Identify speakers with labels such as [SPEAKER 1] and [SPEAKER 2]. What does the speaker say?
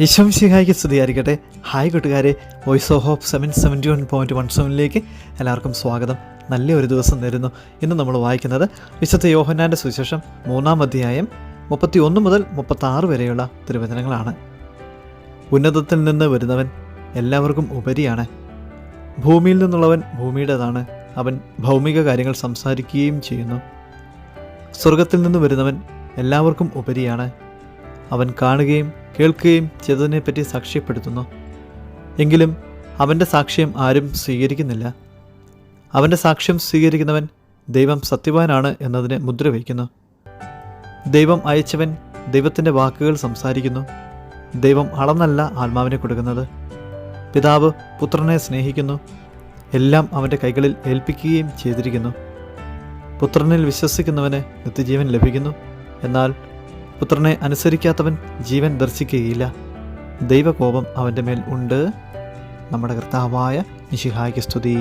[SPEAKER 1] ഈശംശിഹായിക്ക് സ്തുതിയായിരിക്കട്ടെ. ഹായ് കൂട്ടുകാരെ. Voice of hope seven seventy one point one സെവനിലേക്ക് എല്ലാവർക്കും സ്വാഗതം. നല്ല ഒരു ദിവസം നേരുന്നു. ഇന്ന് നമ്മൾ വായിക്കുന്നത് വിശുദ്ധ യോഹന്നാന്റെ സുവിശേഷം മൂന്നാം അധ്യായം മുപ്പത്തി ഒന്ന് മുതൽ മുപ്പത്തി ആറ് വരെയുള്ള തിരുവചനങ്ങളാണ്. ഉന്നതത്തിൽ നിന്ന് വരുന്നവൻ എല്ലാവർക്കും ഉപരിയാണ്. ഭൂമിയിൽ നിന്നുള്ളവൻ ഭൂമിയുടേതാണ്. അവൻ ഭൗമിക കാര്യങ്ങൾ സംസാരിക്കുകയും ചെയ്യുന്നു. സ്വർഗത്തിൽ നിന്ന് വരുന്നവൻ എല്ലാവർക്കും ഉപരിയാണ്. അവൻ കാണുകയും കേൾക്കുകയും ചെയ്തതിനെപ്പറ്റി സാക്ഷ്യപ്പെടുത്തുന്നു. എങ്കിലും അവന്റെ സാക്ഷ്യം ആരും സ്വീകരിക്കുന്നില്ല. അവന്റെ സാക്ഷ്യം സ്വീകരിക്കുന്നവൻ ദൈവം സത്യവാനാണ് എന്നതിനെ മുദ്ര വയ്ക്കുന്നു. ദൈവം അയച്ചവൻ ദൈവത്തിന്റെ വാക്കുകൾ സംസാരിക്കുന്നു. ദൈവം അളന്നല്ല ആത്മാവിനെ കൊടുക്കുന്നത്. പിതാവ് പുത്രനെ സ്നേഹിക്കുന്നു. എല്ലാം അവന്റെ കൈകളിൽ ഏൽപ്പിക്കുകയും ചെയ്തിരിക്കുന്നു. പുത്രനിൽ വിശ്വസിക്കുന്നവന് നിത്യജീവൻ ലഭിക്കുന്നു. എന്നാൽ പുത്രനെ അനുസരിക്കാത്തവൻ ജീവൻ ദർശിക്കുകയില്ല. ദൈവകോപം അവന്റെ മേൽ ഉണ്ട്. നമ്മുടെ കർത്താവായ നിശിഹായ്ക്ക് സ്തുതി.